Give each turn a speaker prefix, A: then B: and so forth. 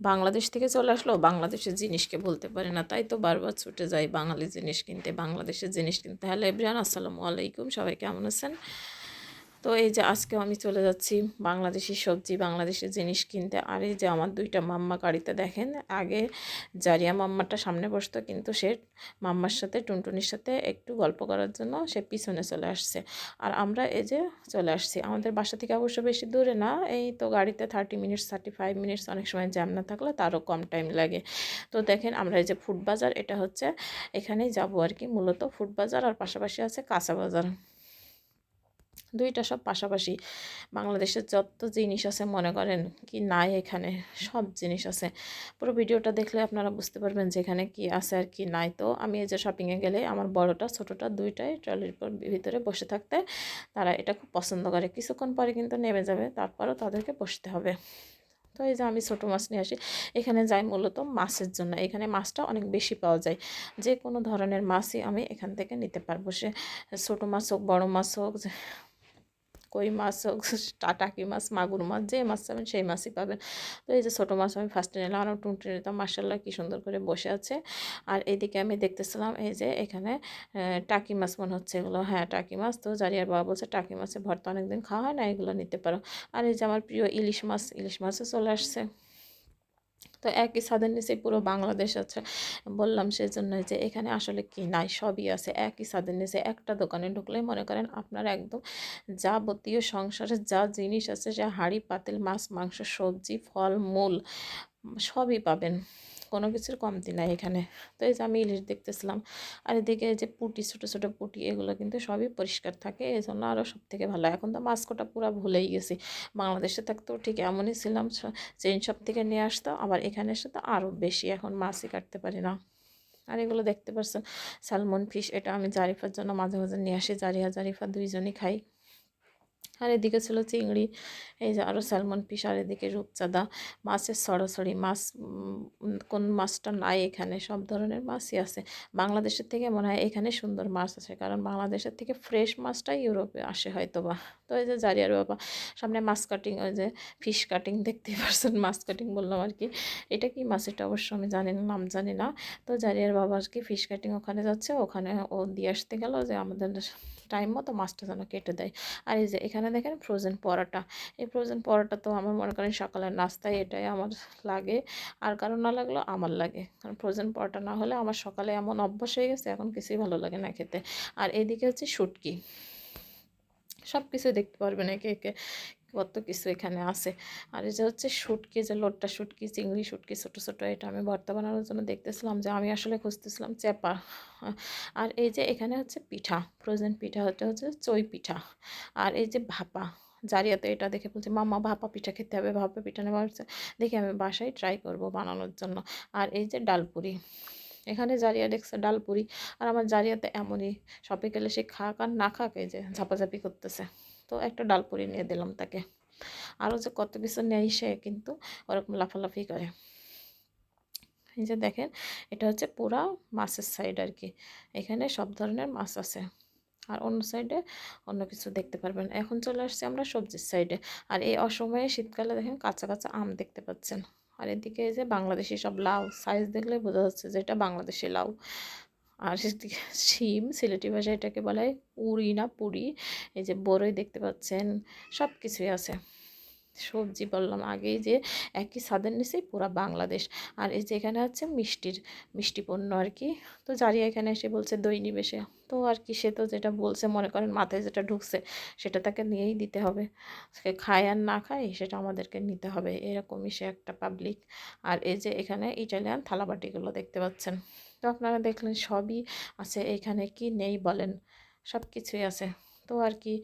A: বাংলাদেশ থেকে চলে আসলো, বাংলাদেশের জিনিসকে বলতে পারে না। তাই তো বারবার ছুটে যায় বাঙালি জিনিস কিনতে, বাংলাদেশের জিনিস কিনতে। হ্যালো এভরিয়ান আসসালামু আলাইকুম। সবাই কেমন আছেন? তো এই যে আজকে আমি চলে যাচ্ছি বাংলাদেশি সবজি বাংলাদেশের জিনিস কিনতে। আর এই যে আমার দুইটা মাম্মা গাড়িতে দেখেন, আগে জারিয়া মাম্মাটা সামনে বসতো, কিন্তু সে মাম্মার সাথে, টুনটুনির সাথে একটু গল্প করার জন্য সে পিছনে চলে আসছে। আর আমরা এই যে চলে আসছি। আমাদের বাসা থেকে অবশ্য বেশি দূরে না, এই তো গাড়িতে thirty minutes thirty five minutes অনেক সময় জ্যাম না থাকলে তারও কম টাইম লাগে। তো দেখেন আমরা এই যে ফুড বাজার, এটা হচ্ছে এখানেই যাব আর কি, মূলত ফুড বাজার, আর পাশাপাশি আছে কাঁচা বাজার। দুইটা সব পাশাপাশি বাংলাদেশের যত জিনিস আছে মনে করেন কি নাই এখানে, সব জিনিস আছে। পুরো ভিডিওটা দেখলে আপনারা বুঝতে পারবেন যে এখানে কি আছে আর কি নাই। তো আমি এই যে শপিংয়ে গেলে আমার বড়টা, ছোটোটা দুইটাই ট্রলির ভিতরে বসে থাকতে তারা এটা খুব পছন্দ করে। কিছুক্ষণ পরে কিন্তু নেমে যাবে, তারপরও তাদেরকে বসতে হবে। তো এই যে আমি ছোটো মাছ নিয়ে আসি, এখানে যাই মূলত মাছের জন্য। এখানে মাছটা অনেক বেশি পাওয়া যায়। যে কোনো ধরনের মাছই আমি এখান থেকে নিতে পারব। সে ছোটো মাছ হোক, বড়ো মাছ হোক কই মাছ হোক টাটাকি মাছ, মাগুর মাছ, যে মাছ পাবেন সেই মাছই পাবেন। তো এই যে ছোটো মাছ আমি ফার্স্টে নিলাম, আর টুনটুনি নিতাম মার্শাল্লাহ কী সুন্দর করে বসে আছে। আর এইদিকে আমি দেখতেছিলাম এই যে এখানে টাকি মাছ মনে হচ্ছে এগুলো। হ্যাঁ টাকি মাছ। তো জারিয়ার বাবা বলছে, টাকি মাছের ভর্তা অনেকদিন খাওয়া হয় না, এগুলো নিতে পারো। আর এই যে আমার প্রিয় ইলিশ মাছ, ইলিশ মাছও চলে আসছে। তো একই ছাদের নিচে পুরো বাংলাদেশ আছে। বললাম সেই জন্য যে এখানে আসলে কি নাই, সবই আছে। একই ছাদের নিচে একটা দোকানে ঢুকলেই মনে করেন আপনার একদম যাবতীয় সংসারে যা জিনিস আছে, সে হাঁড়ি, পাতিল, মাছ, মাংস, সবজি, ফল, মূল সবই পাবেন। কোনো কিছুর কমতি নাই এখানে। তো এই যে আমি ইলিশ দেখতেছিলাম, আর এদিকে যে পুটি, ছোটো ছোটো পুটি, এগুলো কিন্তু সবই পরিষ্কার থাকে এই জন্য আরও সব থেকে ভালো। এখন তো মাছ কোটা পুরো ভুলেই গেছি। বাংলাদেশে থাকতেও ঠিক এমনই ছিলাম চেন সব থেকে নিয়ে আসতো আবার এখানে এসে তো আরও বেশি এখন মাছই কাটতে পারি না। আর এগুলো দেখতে পাচ্ছেন স্যালমন ফিশ, এটা আমি জারিফার জন্য মাঝে মাঝে নিয়ে আসি, জারিয়া, জারিফা দুইজনই খাই। আর এদিকে ছিল চিংড়ি, এই যে আরও স্যালমন পিস আর এদিকে রূপচাঁদা, মাছের সরাসরি মাছ কোন মাছটা নাই এখানে, সব ধরনের মাছই আছে। বাংলাদেশের থেকে মনে হয় এখানে সুন্দর মাছ আছে, কারণ বাংলাদেশের থেকে ফ্রেশ মাছটাই ইউরোপে আসে হয়তো বা তো এই যে জারিয়ার বাবা, সামনে মাছ কাটিং ওই যে ফিশ কাটিং দেখতেই পারছেন, মাছ কাটিং বললাম আর কি। এটা কি মাছ? এটা অবশ্য আমি জানি না, নাম জানি না। তো জারিয়ার বাবা আর কি ফিশ কাটিং ওখানে যাচ্ছে, ওখানে ও দিয়ে আসতে গেল যে আমাদের টাইম মতো মাছটা যেন কেটে দেয়। আর এই যে এখানে দেখেন ফ্রোজেন পরোটা। এই ফ্রোজেন পরোটা তো আমার মনে করেন সকালের নাস্তায় এটাই আমার লাগে, আর কারণ না লাগল আমার লাগে। কারণ ফ্রোজেন পরোটা না হলে আমার সকালে এমন অভ্যাস হয়ে গেছে, এখন কিছুই ভালো লাগে না খেতে। আর এদিকে হচ্ছে শুটকি। সব কিছু দেখতে পারবেন একে একে কত কিছু এখানে আছে। আর যে হচ্ছে শুটকি, যে লোটটা শুটকি, চিংড়ি শুটকি ছোটো ছোটো, এটা আমি ভর্তা বানানোর জন্য দেখতেছিলাম যে আমি আসলে খুঁজতেছিলাম চেপা। আর এই যে এখানে হচ্ছে পিঠা ফ্রোজেন পিঠা হচ্ছে হচ্ছে চই পিঠা। আর এই যে ভাপা, জারিয়াতে এটা দেখে বলছে মামা ভাপা পিঠা খেতে হবে, ভাপা পিঠা নেওয়া হচ্ছে। দেখি আমি বাসায় ট্রাই করব বানানোর জন্য। আর এই যে ডালপুরি, এখানে জারিয়া দেখছে ডালপুরি। আর আমার জারিয়াতে এমনই শপে গেলে সে খাক আর না খাক এই যে ঝাপাঝাপি করতেছে। তো একটা ডাল ডালপুরি নিয়ে দিলাম তাকে। আরও যে কত কিছু নেই সে কিন্তু ওরকম লাফালাফি করে। এই যে দেখেন, এটা হচ্ছে পুরা মাছের সাইড আর কি এখানে সব ধরনের মাছ আছে। আর অন্য সাইডে অন্য কিছু দেখতে পারবেন। এখন চলে আসছি আমরা সবজির সাইডে আর এই অসময়ে শীতকালে দেখেন কাঁচা কাঁচা আম দেখতে পাচ্ছেন। আর এদিকে যে বাংলাদেশি সব লাউ সাইজ দেখলে বোঝা যাচ্ছে যে এটা বাংলাদেশি লাউ। আর শিম, সিলেটি ভাষায় এটাকে বলা হয় উড়ি না পুরি। এই যে বড়ই দেখতে পাচ্ছেন সব কিছুই আছে। সবজি বললাম আগেই যে একই ছাদের নিচেই পুরা বাংলাদেশ। আর এই যে এখানে আছে মিষ্টির, মিষ্টি পণ্য আর কি। তো জারিয়া এখানে এসে বলছে দই নিবেশে তো আর কি সে তো যেটা বলছে, মনে করেন মাথায় যেটা ঢুকছে, সেটা তাকে নিয়েই দিতে হবে। সে খায় আর না খায়, সেটা আমাদেরকে নিতে হবে। এরকমই সে একটা পাবলিক আর এই যে এখানে ইটালিয়ান থালাবাটিগুলো দেখতে পাচ্ছেন। তো আপনারা দেখলেন সবই আছে, এখানে কি নেই বলেন সব কিছুই আছে। তো আর কি